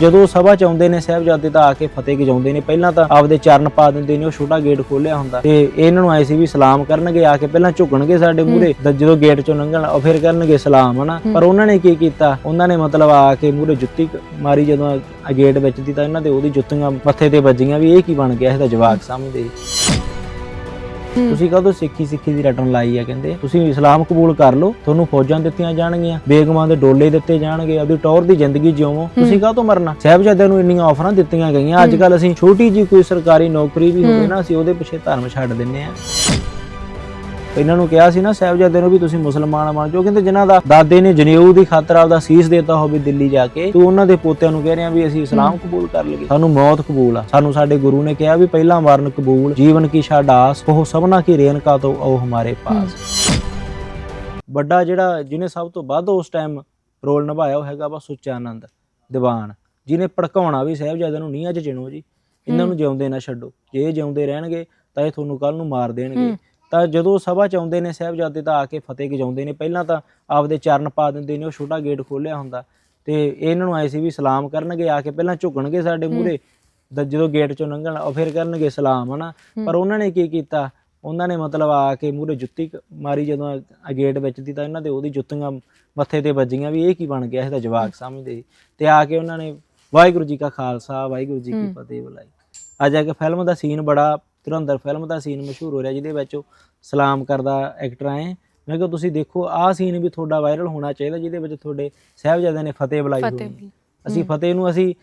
ਜਦੋਂ ਸਭਾ ਚ ਆਉਂਦੇ ਨੇ ਸਾਹਿਬਜ਼ਾਦੇ ਤਾਂ ਆ ਕੇ ਫਤਿਹ ਗਜਾਉਂਦੇ ਨੇ। ਪਹਿਲਾਂ ਤਾਂ ਆਪਦੇ ਚਰਨ ਪਾ ਦਿੰਦੇ ਨੇ ਉਹ ਛੋਟਾ ਗੇਟ ਖੋਲਿਆ ਹੁੰਦਾ। ਤੇ ਇਹਨਾਂ ਨੂੰ ਆਏ ਸੀ ਵੀ ਸਲਾਮ ਕਰਨਗੇ ਆ ਕੇ ਪਹਿਲਾਂ ਝੁਕਣਗੇ ਸਾਡੇ ਮੂਹਰੇ ਜਦੋਂ ਗੇਟ ਚੋਂ ਲੰਘਣ ਉਹ ਫਿਰ ਕਰਨਗੇ ਸਲਾਮ ਹਨਾ? ਪਰ ਉਹਨਾਂ ਨੇ ਕੀ ਕੀਤਾ? ਉਹਨਾਂ ਨੇ ਮਤਲਬ ਆ ਕੇ ਮੂਹਰੇ ਜੁੱਤੀ ਮਾਰੀ ਜਦੋਂ ਆ ਗੇਟ ਵਿੱਚ ਦੀ ਤਾਂ ਇਹਨਾਂ ਦੇ ਉਹਦੀ ਜੁੱਤੀਆਂ ਮੱਥੇ ਤੇ ਵੱਜੀਆਂ ਵੀ ਇਹ ਕੀ ਬਣ ਗਿਆ? ਇਹ ਤਾਂ ਜਵਾਕ ਸਮਝਦੇ। ਤੁਸੀਂ ਕਦੋਂ ਸਿੱਖੀ ਸਿੱਖੀ ਦੀ ਰਟਣ ਲਾਈ ਆ ਕਹਿੰਦੇ? ਤੁਸੀਂ ਇਸਲਾਮ ਕਬੂਲ ਕਰ ਲਓ ਤੁਹਾਨੂੰ ਫੌਜਾਂ ਦਿੱਤੀਆਂ ਜਾਣਗੀਆਂ ਬੇਗਮਾਂ ਦੇ ਡੋਲੇ ਦਿੱਤੇ ਜਾਣਗੇ ਆਪਦੀ ਟੌਰ ਦੀ ਜ਼ਿੰਦਗੀ ਜਿਉਵੋ ਤੁਸੀਂ ਕਾਹਤੋਂ ਮਰਨਾ? ਸਾਹਿਬਜ਼ਾਦਿਆਂ ਨੂੰ ਇੰਨੀਆਂ ਆਫਰਾਂ ਦਿੱਤੀਆਂ ਗਈਆਂ। ਅੱਜ ਕੱਲ ਅਸੀਂ ਛੋਟੀ ਜੀ ਕੋਈ ਸਰਕਾਰੀ ਨੌਕਰੀ ਵੀ ਹੋਵੇ ਨਾ ਅਸੀਂ ਉਹਦੇ ਪਿੱਛੇ ਧਰਮ ਛੱਡ ਦਿੰਨੇ ਆ ਇਹਨਾਂ ਨੂੰ ਕਿਹਾ ਸੀ ਨਾ ਸਾਹਿਬਜ਼ਾਦਿਆਂ ਨੂੰ ਵੀ ਤੁਸੀਂ ਮੁਸਲਮਾਨ ਬਣ ਜਾਓ। ਕਹਿੰਦੇ ਜਿਨ੍ਹਾਂ ਦਾ ਦਾਦੇ ਨੇ ਜਨੇਊ ਦੀ ਖਾਤਰ ਆਪਦਾ ਸੀਸ ਦਿੱਤਾ ਹੋਵੇ ਦਿੱਲੀ ਜਾ ਕੇ ਤੂੰ ਉਹਨਾਂ ਦੇ ਪੋਤਿਆਂ ਨੂੰ ਕਹਿ ਰਿਹਾ ਵੀ ਅਸੀਂ ਇਸਲਾਮ ਕਬੂਲ ਕਰ ਲਈਏ। ਸਾਨੂੰ ਮੌਤ ਕਬੂਲ ਆ। ਸਾਨੂੰ ਸਾਡੇ ਗੁਰੂ ਨੇ ਕਿਹਾ ਵੀ ਪਹਿਲਾ ਮਰਨ ਕਬੂਲ ਜੀਵਨ ਕੀ ਛਾੜ ਆਸ ਉਹ ਸਭਨਾ ਕੀ ਰੇਨ ਕਾ ਤੋ ਉਹ ਹਮਾਰੇ ਪਾਸ। ਵੱਡਾ ਜਿਹੜਾ ਜਿਹਨੇ ਸਭ ਤੋਂ ਵੱਧ ਉਸ ਟਾਈਮ ਰੋਲ ਨਿਭਾਇਆ ਉਹ ਹੈਗਾ ਵਾ ਸੁੱਚਾ ਆਨੰਦ ਦੀਵਾਨ। ਜਿਹਨੇ ਭੜਕਾਉਣਾ ਵੀ ਸਾਹਿਬਜ਼ਾਦਿਆਂ ਨੂੰ ਨੀਹਾਂ 'ਚ ਚਿਣੋ ਜੀ। ਇਹਨਾਂ ਨੂੰ ਜਿਉਂਦੇ ਨਾ ਛੱਡੋ। ਜੇ ਜਿਉਂਦੇ ਰਹਿਣਗੇ ਤਾਂ ਇਹ ਤੁਹਾਨੂੰ ਕੱਲ ਨੂੰ ਮਾਰ ਦੇਣਗੇ। ਤਾਂ ਜਦੋਂ ਸਭਾ ਚ ਆਉਂਦੇ ਨੇ ਸਾਹਿਬਜ਼ਾਦੇ ਤਾਂ ਆ ਕੇ ਫਤਿਹ ਗਜਾਉਂਦੇ ਨੇ। ਪਹਿਲਾਂ ਤਾਂ ਆਪਦੇ ਚਰਨ ਪਾ ਦਿੰਦੇ ਨੇ ਉਹ ਛੋਟਾ ਗੇਟ ਖੋਲਿਆ ਹੁੰਦਾ। ਤੇ ਇਹਨਾਂ ਨੂੰ ਆਏ ਸੀ ਵੀ ਸਲਾਮ ਕਰਨਗੇ ਆ ਕੇ ਪਹਿਲਾਂ ਝੁਕਣਗੇ ਸਾਡੇ ਮੂਹਰੇ ਜਦੋਂ ਗੇਟ ਚੋਂ ਲੰਘਣ ਉਹ ਫਿਰ ਕਰਨਗੇ ਸਲਾਮ ਹਨਾ? ਪਰ ਉਹਨਾਂ ਨੇ ਕੀ ਕੀਤਾ? ਉਹਨਾਂ ਨੇ ਮਤਲਬ ਆ ਕੇ ਮੂਹਰੇ ਜੁੱਤੀ ਕ- ਮਾਰੀ ਜਦੋਂ ਆ ਗੇਟ ਵਿੱਚ ਦੀ ਤਾਂ ਇਹਨਾਂ ਦੇ ਉਹਦੀ ਜੁੱਤੀਆਂ ਮੱਥੇ ਤੇ ਵੱਜੀਆਂ ਵੀ ਇਹ ਕੀ ਬਣ ਗਿਆ? ਇਹ ਤਾਂ ਜਵਾਕ ਸਮਝਦੇ। ਤੇ ਆ ਕੇ ਉਹਨਾਂ ਨੇ ਵਾਹਿਗੁਰੂ ਜੀ ਕਾ ਖਾਲਸਾ ਵਾਹਿਗੁਰੂ ਜੀ ਕੀ ਫਤਿਹ ਬੁਲਾਈ। ਅੱਜ ਇੱਕ ਫਿਲਮ ਦਾ ਸੀਨ ਬੜਾ ਧੁਰੰਦਰ ਫਿਲਮ ਦਾ ਸੀਨ ਮਸ਼ਹੂਰ ਹੋ ਰਿਹਾ ਜਿਹਦੇ ਵਿੱਚ ਉਹ ਸਲਾਮ ਕਰਦਾ ਐਕਟਰ ਆਏ ਮੈਂ ਕਿਹਾ ਤੁਸੀਂ ਦੇਖੋ ਆਹ ਸੀਨ ਵੀ ਤੁਹਾਡਾ ਵਾਇਰਲ ਹੋਣਾ ਚਾਹੀਦਾ ਜਿਹਦੇ ਵਿੱਚ ਤੁਹਾਡੇ ਸਾਹਿਬਜ਼ਾਦਿਆਂ ਨੇ ਫਤਿਹ ਬੁਲਾਈ ਹੋਣੀ। ਹੈ। ਅਸੀਂ ਫਤਿਹ ਨੂੰ ਅਸੀਂ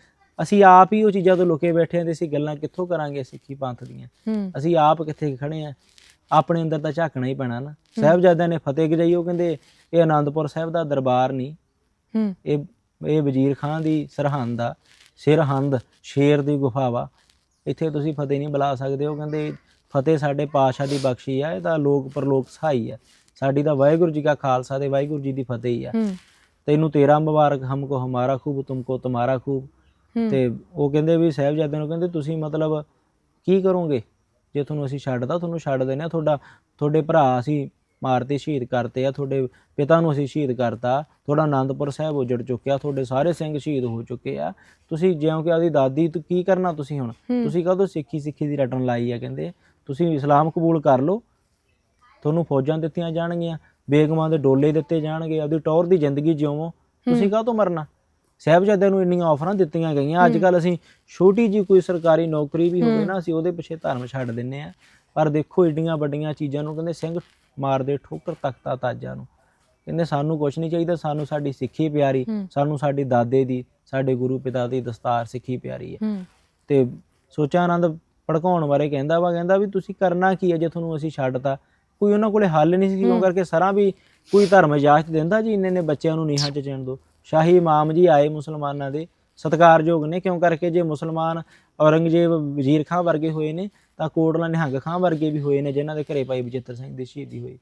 ਅਸੀਂ ਆਪ ਹੀ ਉਹ ਚੀਜ਼ਾਂ ਤੋਂ ਲੁਕੇ ਬੈਠੇ ਆਂ ਤੇ ਅਸੀਂ ਗੱਲਾਂ ਕਿੱਥੋਂ ਕਰਾਂਗੇ ਸਿੱਖੀ ਪੰਥ ਦੀਆਂ? ਅਸੀਂ ਆਪ ਕਿੱਥੇ ਖੜੇ ਆ? ਆਪਣੇ ਅੰਦਰ ਤਾਂ ਝਾਕਣਾ ਹੀ ਪੈਣਾ ਨਾ। ਸਾਹਿਬਜ਼ਾਦਿਆਂ ਨੇ ਫਤਿਹ ਗਜਾਈ ਉਹ ਕਹਿੰਦੇ ਇਹ ਆਨੰਦਪੁਰ ਸਾਹਿਬ ਦਾ ਦਰਬਾਰ ਨਹੀਂ। ਇਹ ਇਹ ਵਜ਼ੀਰ ਖਾਨ ਦੀ ਸਰਹੰਦ ਆ। ਸਿਰਹੰਦ ਸ਼ੇਰ ਦੀ ਗੁਫਾ ਵਾ। ਇੱਥੇ ਤੁਸੀਂ ਫਤਿਹ ਨਹੀਂ ਬੁਲਾ ਸਕਦੇ ਉਹ ਕਹਿੰਦੇ ਫਤਿਹ ਸਾਡੇ ਪਾਸ਼ਾ ਦੀ ਬਖਸ਼ੀ ਆ ਇਹ ਤਾਂ ਲੋਕ ਪਰਲੋਕ ਸਹਾਈ ਆ। ਸਾਡੀ ਤਾਂ ਵਾਹਿਗੁਰੂ ਜੀ ਕਾ ਖਾਲਸਾ ਤੇ ਵਾਹਿਗੁਰੂ ਜੀ ਦੀ ਫਤਿਹ ਹੀ ਆ। ਹੂੰ। ਤੈਨੂੰ ਤੇਰਾ ਮੁਬਾਰਕ ਹਮਕੋ ਹਮਾਰਾ ਖੂਬ ਤੁਮਕੋ ਤੁਮਾਰਾ ਖੂਬ। ਤੇ ਉਹ ਕਹਿੰਦੇ ਵੀ ਸਾਹਿਬਜ਼ਾਦਿਆਂ ਨੂੰ ਕਹਿੰਦੇ ਤੁਸੀਂ ਮਤਲਬ ਕੀ ਕਰੋਗੇ? ਜੇ ਤੁਹਾਨੂੰ ਅਸੀਂ ਛੱਡਦਾ ਤੁਹਾਨੂੰ ਛੱਡ ਦਿੰਦੇ ਆ ਤੁਹਾਡਾ ਤੁਹਾਡੇ ਭਰਾ ਅਸੀਂ ਮਾਰਤੇ ਸ਼ਹੀਦ ਕਰਤੇ ਆ ਤੁਹਾਡੇ ਪਿਤਾ ਨੂੰ ਅਸੀਂ ਸ਼ਹੀਦ ਕਰਤਾ। ਤੁਹਾਡਾ ਆਨੰਦਪੁਰ ਸਾਹਿਬ ਉਜੜ ਚੁੱਕਿਆ ਤੁਹਾਡੇ ਸਾਰੇ ਸਿੰਘ ਸ਼ਹੀਦ ਹੋ ਚੁੱਕੇ ਆ। ਤੁਸੀਂ ਜਿਉਂ ਕਿ ਆਦੀ ਦਾਦੀ ਤੋਂ ਕੀ ਕਰਨਾ ਤੁਸੀਂ ਹੁਣ? ਤੁਸੀਂ ਕਦੋਂ ਸਿੱਖੀ ਸਿੱਖੀ ਦੀ ਰਟਣ ਲਾਈ ਆ ਕਹਿੰਦੇ? ਤੁਸੀਂ ਇਸਲਾਮ ਕਬੂਲ ਕਰ ਲਓ। ਤੁਹਾਨੂੰ ਫੌਜਾਂ ਦਿੱਤੀਆਂ ਜਾਣਗੀਆਂ ਬੇਗਮਾਂ ਦੇ ਡੋਲੇ ਦਿੱਤੇ ਜਾਣਗੇ ਆਪਦੀ ਟੌਰ ਦੀ ਜ਼ਿੰਦਗੀ ਜਿਉਵੋ। ਤੁਸੀਂ ਕਾਹਤੋਂ ਮਰਨਾ? ਸਾਹਿਬਜ਼ਾਦਿਆਂ ਨੂੰ ਇੰਨੀਆਂ ਆਫਰਾਂ ਦਿੱਤੀਆਂ ਗਈਆਂ। ਅੱਜ ਕੱਲ ਅਸੀਂ ਛੋਟੀ ਜੀ ਕੋਈ ਸਰਕਾਰੀ ਨੌਕਰੀ ਵੀ ਹੋਵੇ ਨਾ ਅਸੀਂ ਉਹਦੇ ਪਿੱਛੇ ਧਰਮ ਛੱਡ ਦਿੰਨੇ ਆ। ਪਰ ਦੇਖੋ ਏਡੀਆਂ ਵੱਡੀਆਂ ਚੀਜ਼ਾਂ ਨੂੰ ਕਹਿੰਦੇ ਸਿੰਘ ਮਾਰਦੇ ਠੋਕਰ ਤਖਤਾ ਤਾਜਾਂ ਨੂੰ। ਕਹਿੰਦੇ ਸਾਨੂੰ ਕੁਝ ਨਹੀਂ ਚਾਹੀਦਾ ਸਾਨੂੰ ਸਾਡੀ ਸਿੱਖੀ ਪਿਆਰੀ ਸਾਨੂੰ ਸਾਡੀ ਦਾਦੇ ਦੀ ਸਾਡੇ ਗੁਰੂ ਪਿਤਾ ਦੀ ਦਸਤਾਰ ਸਿੱਖੀ ਪਿਆਰੀ ਹੈ। ਤੇ ਸੋਚਾ ਆਨੰਦ ਭੜਕਾਉਣ ਬਾਰੇ ਕਹਿੰਦਾ ਵਾ ਕਹਿੰਦਾ ਵੀ ਤੁਸੀਂ ਕਰਨਾ ਕੀ ਹੈ ਜੇ ਤੁਹਾਨੂੰ ਅਸੀਂ ਛੱਡਤਾ? ਕੋਈ ਉਹਨਾਂ ਕੋਲੇ ਹੱਲ ਨਹੀਂ ਸੀ ਕਿਉਂ ਕਰਕੇ ਸਰਾਂ ਵੀ ਕੋਈ ਧਰਮ ਇਜਾਜ਼ਤ ਦਿੰਦਾ ਜੀ? ਇੰਨੇ ਨੇ ਬੱਚਿਆਂ ਨੂੰ ਨੀਹਾਂ 'ਚ ਚਿਣ ਦੋ। ਸ਼ਾਹੀ ਇਮਾਮ ਜੀ ਆਏ ਮੁਸਲਮਾਨਾਂ ਦੇ ਸਤਿਕਾਰਯੋਗ ਨੇ, ਕਿਉਂ ਕਰਕੇ ਜੇ ਮੁਸਲਮਾਨ ਔਰੰਗਜ਼ੇਬ ਵਜ਼ੀਰ ਖਾਂ ਵਰਗੇ ਹੋਏ ਨੇ, ਤਾਂ ਕੋਟਲਾ ਨਿਹੰਗ ਖਾਂ ਵਰਗੇ ਵੀ ਹੋਏ ਨੇ, ਜਿਨ੍ਹਾਂ ਦੇ ਘਰੇ ਭਾਈ ਬਚਿੱਤਰ ਸਿੰਘ ਦੀ ਸ਼ਹੀਦੀ ਹੋਈ।